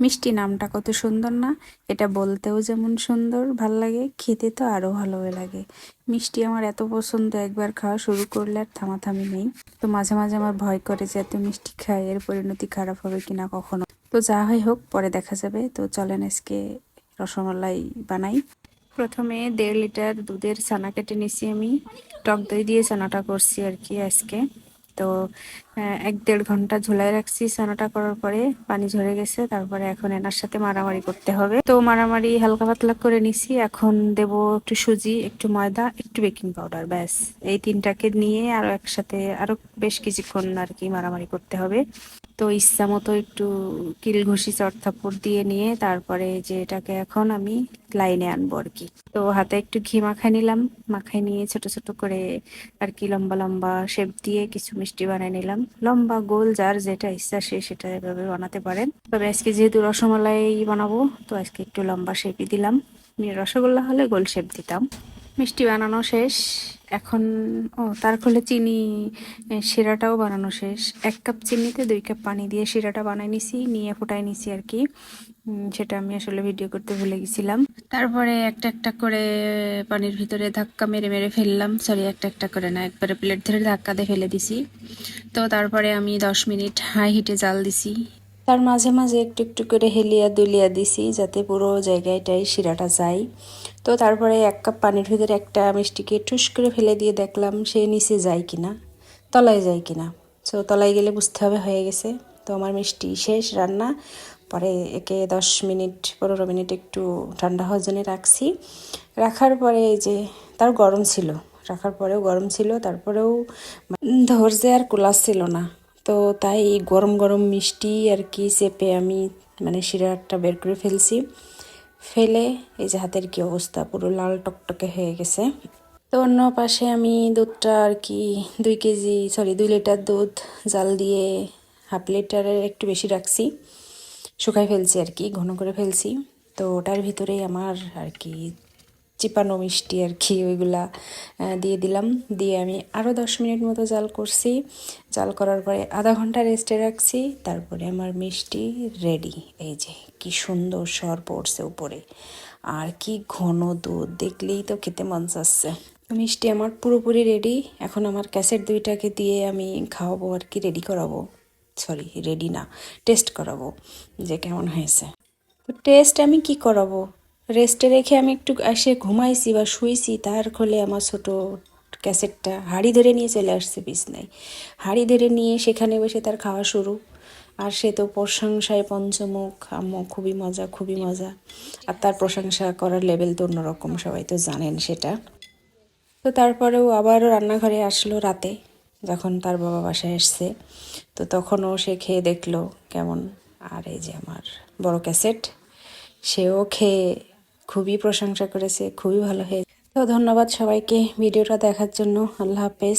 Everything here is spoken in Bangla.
মিষ্টি নামটা কত সুন্দর না? এটা বলতেও যেমন সুন্দর, ভালো লাগে, খেতে তো আরও ভালো লাগে। মিষ্টি আমার এত পছন্দ, একবার খাওয়া শুরু করলে আর থামাথামি নেই। তো মাঝে মাঝে আমার ভয় করে যে এত মিষ্টি খাই এর পরিণতি খারাপ হবে কিনা কখনো? তো যা হয় হোক, পরে দেখা যাবে। তো চলেন আজকে রসমালাই বানাই। প্রথমে দেড় লিটার দুধের ছানা কেটে নিছি আমি। টক দই দিয়ে ছানাটা করছি আর কি আজকে। তো আহ, এক দেড় ঘণ্টা ঝোলায় রাখছি সানাটা করার পরে পানি ঝরে গেছে তারপরে এখন এনার সাথে মারামারি করতে হবে। তো মারামারি হালকা পাতলা করে নিছি এখন দেব একটু সুজি একটু ময়দা একটু বেকিং পাউডার ব্যাস। এই তিনটাকে নিয়ে আরও একসাথে আরও বেশ কিছুক্ষণ আর কি মারামারি করতে হবে। তো ইচ্ছা মতো একটু কিল ঘুষি চট থাপ্পড় দিয়ে নিয়ে তারপরে যে এটাকে এখন আমি লাইনে আনব আর কি। তো হাতে একটু ঘি মাখাই নিলাম মাখাই নিয়ে ছোট ছোট করে আর কি লম্বা লম্বা শেপ দিয়ে কিছু মিষ্টি বানিয়ে নিলাম। লম্বা, গোল, যার যেটা ইচ্ছা সে সেটা এভাবে বানাতে পারেন। তবে আজকে যেহেতু রসমালাই বানাবো, তো আজকে একটু লম্বা শেপই দিলাম। রসগোল্লা হলে গোল শেপ দিতাম। মিষ্টি বানানো শেষ। এখন, ও, তার ফলে চিনি শিরাটাও বানানো শেষ। এক কাপ চিনিতে দুই কাপ পানি দিয়ে শিরাটা বানাই নিছি, নিয়ে ফুটাই নিছি আর কি। সেটা আমি আসলে ভিডিও করতে ভুলে গেছিলাম। তারপরে একটা একটা করে পানির ভিতরে ধাক্কা মেরে মেরে ফেললাম। সরি একটা একটা করে না, একবারে প্লেট ধরে ধাক্কা দিয়ে ফেলে দিছি। তো তারপরে আমি দশ মিনিট হাই হিটে জাল দিছি। তার মাঝে মাঝে একটু একটু করে হেলিয়া দুলিয়া দিছি যাতে পুরো জায়গাটাই শিরাটা যায়। তো তারপরে এক কাপ পানির ভিতরে একটা মিষ্টিকে ঠুস করে ফেলে দিয়ে দেখলাম সে নিচে যায় কিনা, তলায় যায় কিনা। তো তলায় গেলে বুঝতে হবে হয়ে গেছে। তো আমার মিষ্টি শেষ, রান্না। পরে একে দশ মিনিট, পনেরো মিনিট একটু ঠান্ডা হওয়ার জন্য রাখছি। রাখার পরে এই যে তার গরম ছিল, রাখার পরেও গরম ছিল, তারপরেও ধৈর্যে আর কুলাচ্ছিল না। তো তাই গরম গরম মিষ্টি আর কি চেপে আমি মানে শিরাটা বের করে ফেলছি। ফেলে এই যে হাতের কি অবস্থা, পুরো লাল টকটকে হয়ে গেছে। তো অন্য পাশে আমি দুধটা আর কি দুই কেজি সরি দুই লিটার দুধ জাল দিয়ে হাফ লিটারের একটু বেশি রাখছি। শুকাই ফেলছি আর কি, ঘন করে ফেলছি। তো ওটার ভিতরেই আমার আর কি চিপানো মিষ্টি আর কি, ওইগুলা দিয়ে দিলাম। দিয়ে আমি আরও দশ মিনিট মতো জাল করছি। জাল করার পরে আধা ঘণ্টা রেস্টে রাখছি। তারপরে আমার মিষ্টি রেডি এই যে কি সুন্দর সর পড়ছে উপরে। আর কি ঘন দুধ, দেখলেই তো খেতে মন চাচ্ছে। মিষ্টি আমার পুরোপুরি রেডি এখন আমার ক্যাসেট দুইটাকে দিয়ে আমি খাওয়াবো আর কি রেডি করাবো। সরি রেডি না টেস্ট করাবো যে কেমন হয়েছে। তো টেস্ট আমি কি করাবো? রেস্টে রেখে আমি একটু এসে ঘুমাইছি বা শুয়েছি তার ফলে আমার ছোট ক্যাসেটটা হাড়ি ধরে নিয়ে চলে আসছে বিছনায়। হাড়ি ধরে নিয়ে সেখানে বসে তার খাওয়া শুরু। আর সে তো প্রশংসায় পঞ্চমুখ, আম্মু খুবই মজা খুবই মজা। আর তার প্রশংসা করার লেভেল তো অন্যরকম, সবাই তো জানেন সেটা। তো তারপরেও আবারও রান্নাঘরে আসলো রাতে, যখন তার বাবা বাসায় এসছে। তো তখনও সে খেয়ে দেখল কেমন, আর এই যে আমার বড় ক্যাসেট, সেও খেয়ে খুবই প্রশংসা করেছে খুবই ভালো হয়েছে। তো ধন্যবাদ সবাইকে ভিডিওটা দেখার জন্য। আল্লাহ হাফেজ।